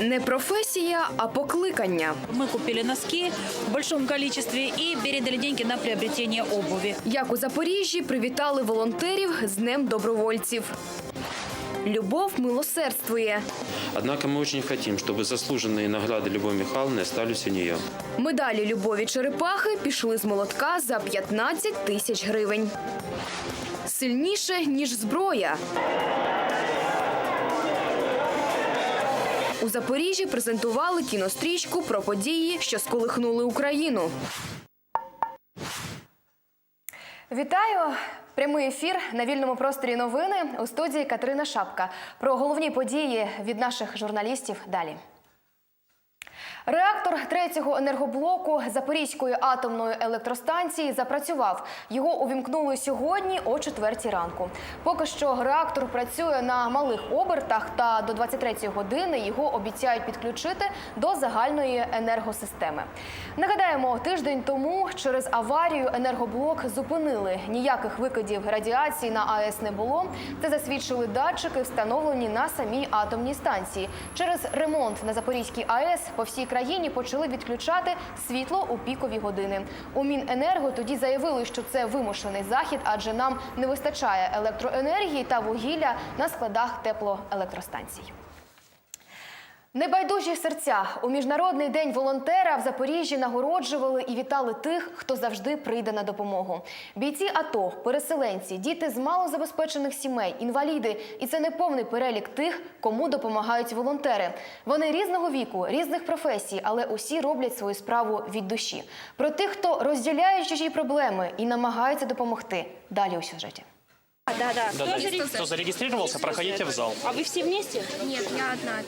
Не професія, а покликання. Мы купили носки в большом количестве и передали деньги на приобретение обуви. Як у Запоріжжі привітали волонтерів з Днем добровольців. Любов милосердствує. Однако мы очень хотим, чтобы заслуженные награды Любовь Михайловны остались у нее. Медалі Любові Черепахи пішли з молотка за 15 тисяч гривень. Сильніше, ніж зброя. У Запоріжжі презентували кінострічку про події, що сколихнули Україну. Вітаю! Прямий ефір на вільному просторі новини у студії Катерина Шапка. Про головні події від наших журналістів далі. Реактор третього енергоблоку Запорізької атомної електростанції запрацював. Його увімкнули сьогодні о четвертій ранку. Поки що реактор працює на малих обертах, та до 23-ї години його обіцяють підключити до загальної енергосистеми. Нагадаємо, тиждень тому через аварію енергоблок зупинили. Ніяких викидів радіації на АЕС не було. Це засвідчили датчики, встановлені на самій атомній станції. Через ремонт на Запорізькій АЕС по всій країні почали відключати світло у пікові години. У Міненерго тоді заявили, що це вимушений захід, адже нам не вистачає електроенергії та вугілля на складах теплоелектростанцій. Небайдужі серця у міжнародний день волонтера в Запоріжжі нагороджували і вітали тих, хто завжди прийде на допомогу. Бійці АТО, переселенці, діти з малозабезпечених сімей, інваліди, і це не повний перелік тих, кому допомагають волонтери. Вони різного віку, різних професій, але усі роблять свою справу від душі. Про тих, хто розділяє чужі проблеми і намагається допомогти. Далі у сюжеті. Да, да. Да-да. Кто зарегистрировался, проходите в зал. А вы все вместе? Нет, я одна.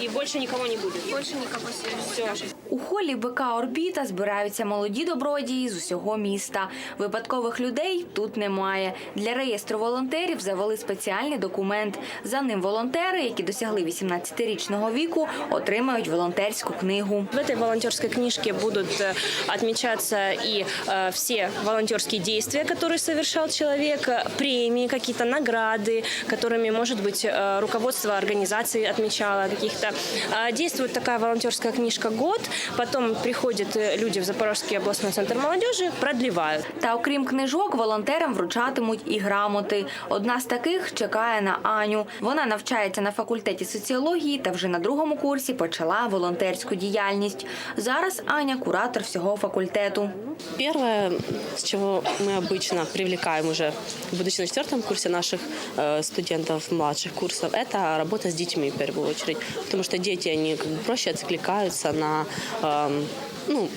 И больше никого не будет? Больше никого сегодня. Все. У холі БК Орбіта збираються молоді добродії з усього міста. Випадкових людей тут немає. Для реєстру волонтерів завели спеціальний документ. За ним волонтери, які досягли 18-річного віку, отримають волонтерську книгу. В этой волонтерской книжке будут э, отмечаться и э, все волонтерские действия, которые совершал человек, э, премии, какие-то награды, которыми, может быть, э, руководство организации отмечало каких-то. А, Действует такая волонтерская книжка год, потом приходят э, люди в Запорожский областной центр молодежи, продлевают. Та окрім книжок, волонтерам вручатимуть і грамоти. Одна з таких чекає на Аню. Вона навчається на факультеті соціології та вже на другому курсі почала волонтерську діяльність. Зараз Аня куратор всього факультету. Первое, с чего мы обычно привлекаем уже, будучи на четвертом курсе наших э, студентов младших курсов, это работа с детьми в первую очередь. Потому что дети, они как бы проще откликаются на, эм, ну,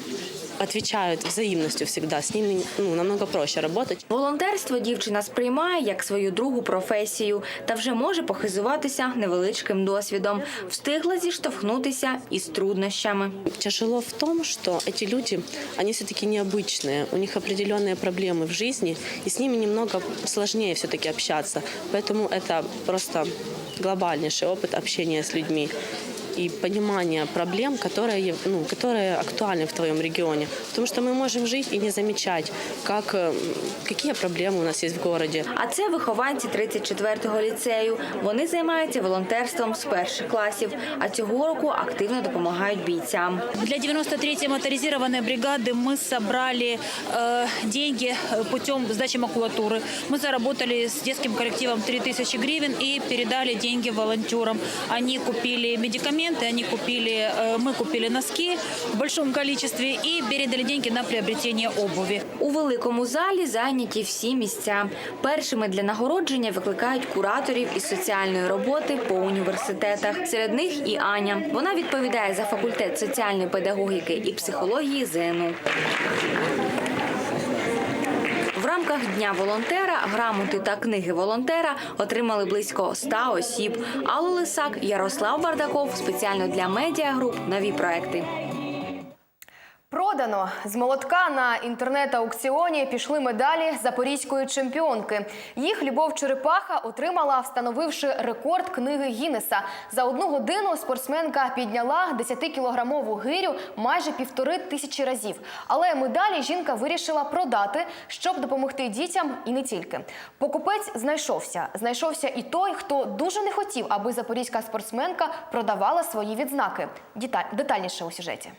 отвечают взаимностью всегда. С ними ну, намного проще работать. Волонтерство дівчина сприймає як свою другу професію та вже може похизуватися невеличким досвідом. Встигла зіштовхнутися із труднощами. Тяжело в том, что эти люди, они все-таки необычные, у них определенные проблемы в жизни, и с ними немного сложнее все-таки общаться. Поэтому это просто глобальнейший опыт общения с людьми и понимание проблем, которые, ну, которые актуальны в твоем регионе. Потому что мы можем жить и не замечать, как, э, какие проблемы у нас есть в городе. А це вихованці 34-го ліцею. Вони займаються волонтерством з перших класів, а цього року активно допомагають бійцям. Для 93-й моторизированной бригады мы собрали э, деньги э, путем сдачи макулатуры. Мы заработали с детским коллективом 3000 гривен и передали деньги волонтерам. Они купили медикаменты, они купили, э, мы купили носки в большом количестве и передали деньги на приобретение обуви. У великому залі зайняті всі місця. Першими для нагородження викликають кураторів із соціальної роботи по університетах. Серед них і Аня. Вона відповідає за факультет соціальної педагогіки і психології ЗНУ. Рамках дня волонтера грамоти та книги волонтера отримали близько 100 осіб. Алла Лисак, Ярослав Бардаков спеціально для медіагруп нові проекти. Продано з молотка на інтернет-аукціоні пішли медалі запорізької чемпіонки. Їх Любов Черепаха отримала, встановивши рекорд книги Гіннеса. За одну годину спортсменка підняла 10-кілограмову гирю майже півтори тисячі разів. Але медалі жінка вирішила продати, щоб допомогти дітям і не тільки. Покупець знайшовся. Знайшовся і той, хто дуже не хотів, аби запорізька спортсменка продавала свої відзнаки. Детальніше у сюжеті.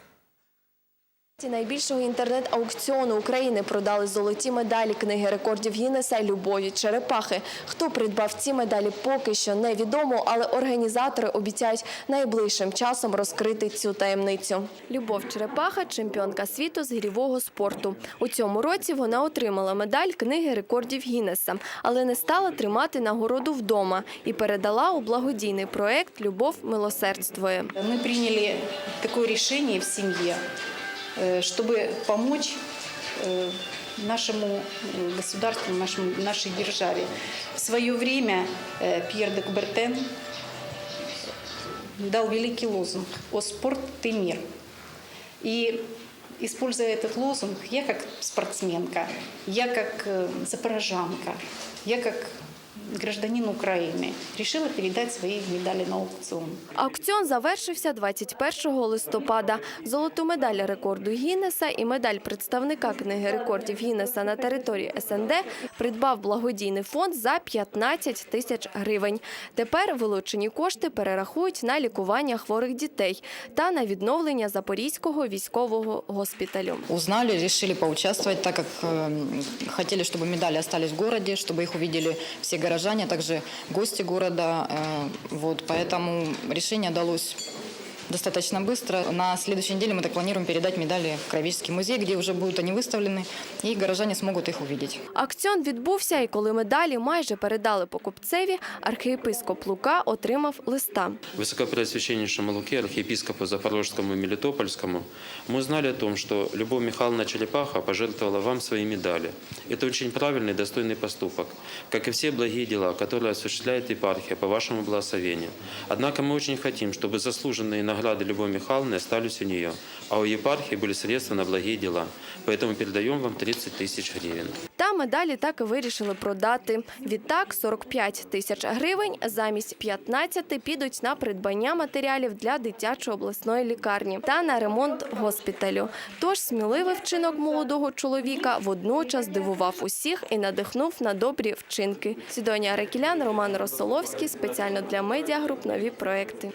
Найбільшого інтернет-аукціону України продали золоті медалі книги рекордів Гіннеса Любові Черепахи. Хто придбав ці медалі, поки що невідомо, але організатори обіцяють найближчим часом розкрити цю таємницю. Любов Черепаха чемпіонка світу з гірьового спорту. У цьому році вона отримала медаль книги рекордів Гіннеса, але не стала тримати нагороду вдома і передала у благодійний проект Любов милосердствує. Мы приняли такое решение в э, чтобы помочь э, нашему э, государству, нашему, нашей державе. В свое время э, Пьер де Кубертен дал великий лозунг «О спорт, ты мир». И используя этот лозунг, я как спортсменка, я как э, запорожанка, я как гражданин Украины решила передать свои медали на аукцион. Аукціон завершився 21 листопада. Золоту медаль рекорду Гіннеса і медаль представника книги рекордів Гіннеса на території СНД придбав благодійний фонд за 15 тисяч гривень. Тепер вилучені кошти перерахують на лікування хворих дітей та на відновлення Запорізького військового госпіталю. Узнали, решили поучаствовать, так как э, хотели, чтобы медали остались в городе, чтобы их увидели все горожане, а также гости города. э, вот, поэтому решение далось достаточно быстро. На следующей неделе мы так планируем передать медали в Кровеческий музей, где уже будут они выставлены, и горожане смогут их увидеть. Акціон відбувся, і коли медалі майже передали покупцеві, архієпископ Лука отримав листа. Высокопреосвященнейшему Луке, архиепископу Запорожскому и Мелитопольскому, мы узнали о том, что Любовь Михайловна Черепаха пожертвовала вам свои медали. Это очень правильный и достойный поступок, как и все благие дела, которые осуществляет епархия по вашему благословению. Однако мы очень хотим, чтобы заслуженные награды Любовь Михайловны остались у нее, а у епархии были средства на благие дела. Поэтому передаем вам 30 тысяч гривен. Та медалі так і вирішили продати. Відтак 45 тисяч гривень замість 15 підуть на придбання матеріалів для дитячої обласної лікарні та на ремонт госпіталю. Тож сміливий вчинок молодого чоловіка водночас здивував усіх і надихнув на добрі вчинки. Сідонія Рекілян, Роман Росоловський спеціально для медіагруп нові проекти.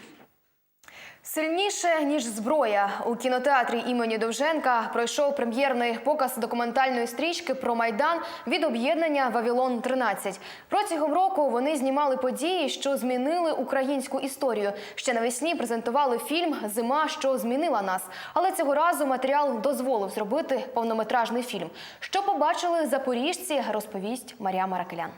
Сильніше ніж зброя у кінотеатрі імені Довженка пройшов прем'єрний показ документальної стрічки про майдан від об'єднання Вавилон 13 Протягом року вони знімали події, що змінили українську історію. Ще навесні презентували фільм Зима, що змінила нас. Але цього разу матеріал дозволив зробити повнометражний фільм. Що побачили запоріжці, розповість Марія Маракелян.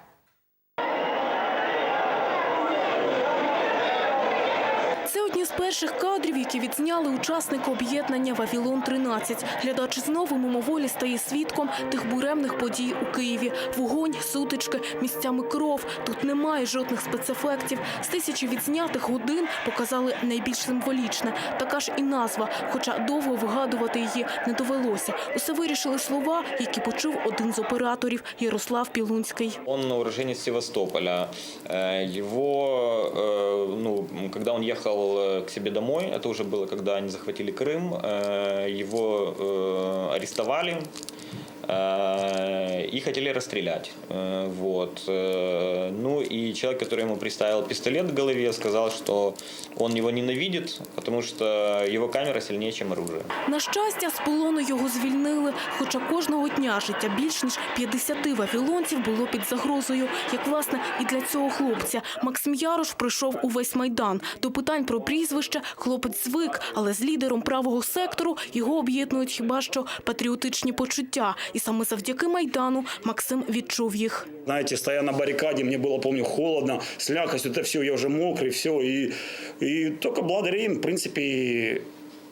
Це одні з перших кадрів, які відзняли учасники об'єднання Вавілон 13 Глядач знову мимоволі стає свідком тих буремних подій у Києві. Вогонь, сутички, місцями кров. Тут немає жодних спецефектів. З тисячі відзнятих годин показали найбільш символічне. Така ж і назва, хоча довго вигадувати її не довелося. Усе вирішили слова, які почув один з операторів Ярослав Пілунський. Он уроженец Севастополя. Э, Его, э, ну, когда он ехал э, к себе домой, это уже было, когда они захватили Крым, э, его э, арестовали э, и хотели расстрелять. Э, Вот. Э, Ну и человек, который ему приставил пистолет к голове, сказал, что он его ненавидит, потому что его камера сильнее, чем оружие. На щастя, з полону його звільнили, хоча кожного дня життя більш ніж 50 вавілонців було під загрозою. Як, власне, і для цього хлопця. Максим Ярош пройшов увесь Майдан. До питань про прізвище хлопець звик, але з лідером правого сектору його об'єднують хіба що патріотичні почуття. І саме завдяки Майдану Максим відчув їх. Знаете, стоя на баррикаде, мне было, помню, холодно, слякость, это все, я уже мокрый, все. И, и только благодаря им, в принципе,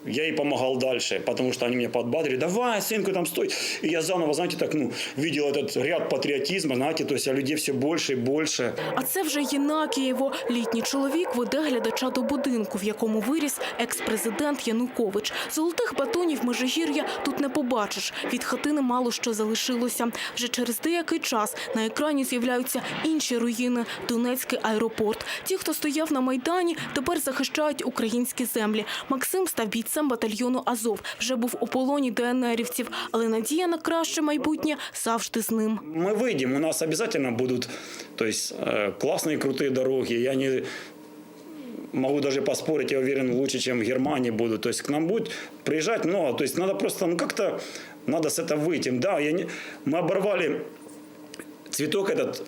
я ей помогал дальше, потому что они меня подбадрили. Давай, сынку, там стой. И я заново, знаете, так, ну, видел этот ряд патриотизма, знаете, то есть, людей все больше и больше. А це вже Єнакієво. Літній чоловік веде глядача до будинку, в якому виріс екс-президент Янукович. Золотих батонів Межигір'я тут не побачиш. Від хатини мало що залишилося. Вже через деякий час на екрані з'являються інші руїни – Донецький аеропорт. Ті, хто стояв на Майдані, тепер захищають українські землі. Максим став бійцем батальйону «Азов». Вже був у полоні ДНРівців. Але надія на краще майбутнє завжди з ним. Мы выйдем, у нас обязательно будут, то есть, э, классные крутые дороги. Я не могу даже поспорить, я уверен, лучше, чем в Германии будут. То есть к нам будет приезжать много. То есть надо просто, ну как-то, надо с этого выйти. Да, я не, мы оборвали цветок этот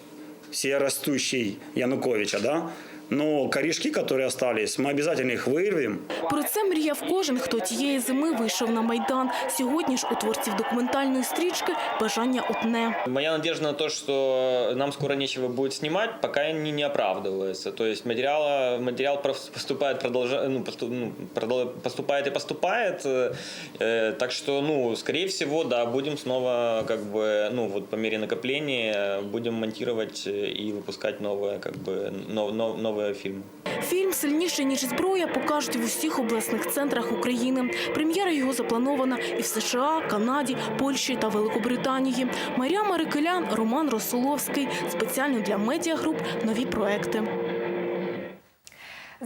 растущий Януковича, да, но корешки, которые остались, мы обязательно их вырвем. Про це мріяв кожен, хто тієї зими вийшов на Майдан. Сьогодні ж у творців документальної стрічки бажання одне. Моя надежда на то, что нам скоро нечего будет снимать, пока не, не оправдывается. То есть материала, материал прос- поступает, продолжа, ну, посту- ну, продол- поступает и поступает. Э, так что, ну, скорее всего, да, будем снова, как бы, ну, вот по мере накопления будем монтировать э, и выпускать новые, как бы, нов- нов- новые фільму. Фільм сильніший ніж зброя покажуть в усіх обласних центрах України. Прем'єра його запланована і в США, Канаді, Польщі та Великобританії. Марія Марикелян, Роман Росоловський. Спеціально для медіагруп нові проекти.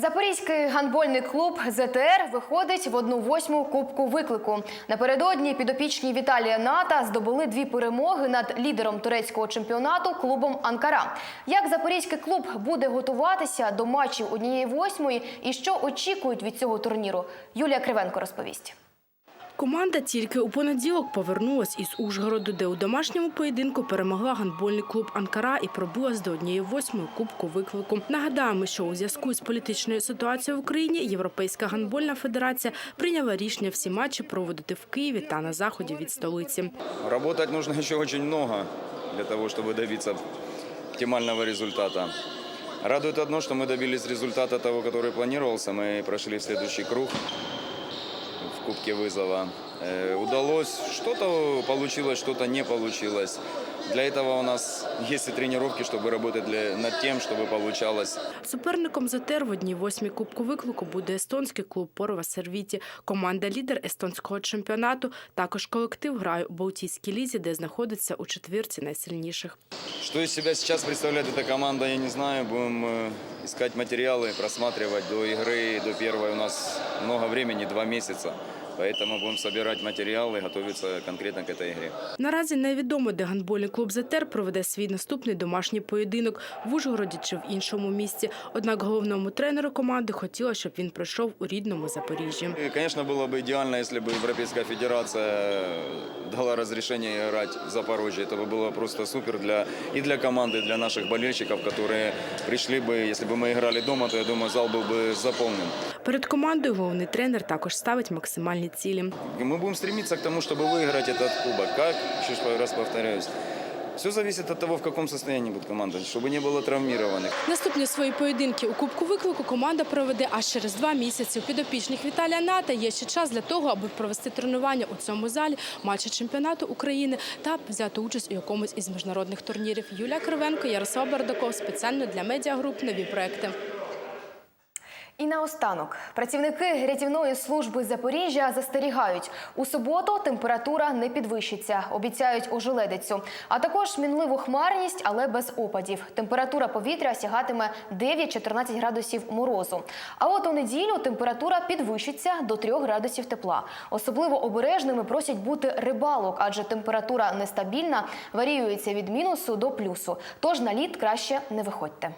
Запорізький гандбольний клуб ЗТР виходить в 1-8 Кубку виклику. Напередодні підопічні Віталія Ната здобули дві перемоги над лідером турецького чемпіонату клубом Анкара. Як запорізький клуб буде готуватися до матчів однієї восьмої і що очікують від цього турніру? Юлія Кривенко розповість. Команда тільки у понеділок повернулась із Ужгороду, де у домашньому поєдинку перемогла гандбольний клуб Анкара і пробилась до однієї восьмої кубку виклику. Нагадаємо, що у зв'язку з політичною ситуацією в Україні Європейська гандбольна федерація прийняла рішення всі матчі проводити в Києві та на заході від столиці. Работать нужно еще очень много для того, чтобы добиться оптимального результата. Радует одно, что мы добились результата того, который планировался. Мы прошли в следующий круг в Кубке вызова. Э, Удалось, что-то получилось, что-то не получилось. Для этого у нас есть и тренировки, чтобы работать для, над тем, чтобы получалось. Суперником ЗТР в одній восьмій кубку виклику буде естонський клуб Порова Сервіті. Команда лідер естонського чемпіонату. Також колектив грає у Балтійській лізі, де знаходиться у четвірці найсильніших. Что из себя сейчас представляет эта команда, я не знаю. Будем э, искать материалы, просматривать до игры, до первой. У нас много времени, два месяца. Поэтому будем собирать материалы, готовиться конкретно к этой игре. Наразі невідомо, де гандбольний клуб ЗТР проведе свій наступний домашній поєдинок в Ужгороді чи в іншому місці. Однак головному тренеру команди хотіло, щоб він пройшов у рідному Запоріжжі. И, конечно, было бы идеально, если бы Европейская Федерация дала разрешение играть в Запорожье. Это бы было просто супер для, и для команды, и для наших болельщиков, которые пришли бы, если бы мы играли дома, то, я думаю, зал был бы заполнен. Перед командою головний тренер також ставить максимальні цілі. И мы будем стремиться к тому, чтобы выиграть этот кубок. Как? Еще раз повторяюсь. Все зависит от того, в каком состоянии будет команда, чтобы не было травмированных. Наступні свої поєдинки у Кубку виклику команда проведе аж через два місяці. У підопічних Віталія Ната є ще час для того, аби провести тренування у цьому залі, матчі чемпіонату України та взяти участь у якомусь із міжнародних турнірів. Юлія Кривенко, Ярослав Бардаков спеціально для медіагруп нові проекти. І наостанок працівники рятівної служби Запоріжжя застерігають у суботу. Температура не підвищиться, обіцяють ожеледицю, а також мінливу хмарність, але без опадів. Температура повітря сягатиме 9-14 градусів морозу. А от у неділю температура підвищиться до 3 градусів тепла. Особливо обережними просять бути рибалок, адже температура нестабільна, варіюється від мінусу до плюсу. Тож на лід краще не виходьте.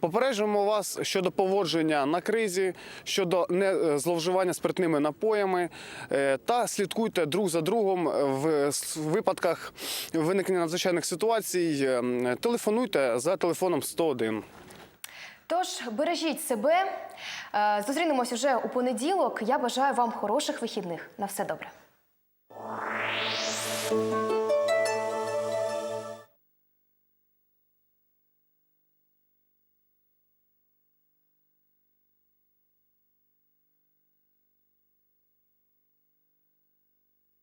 Попереджуємо вас щодо поводження на кризі, щодо не е, зловживання спиртними напоями е, та слідкуйте друг за другом в випадках виникнення надзвичайних ситуацій. е, Телефонуйте за телефоном 101. Тож бережіть себе. Зустрінемось уже у понеділок. Я бажаю вам хороших вихідних. На все добре.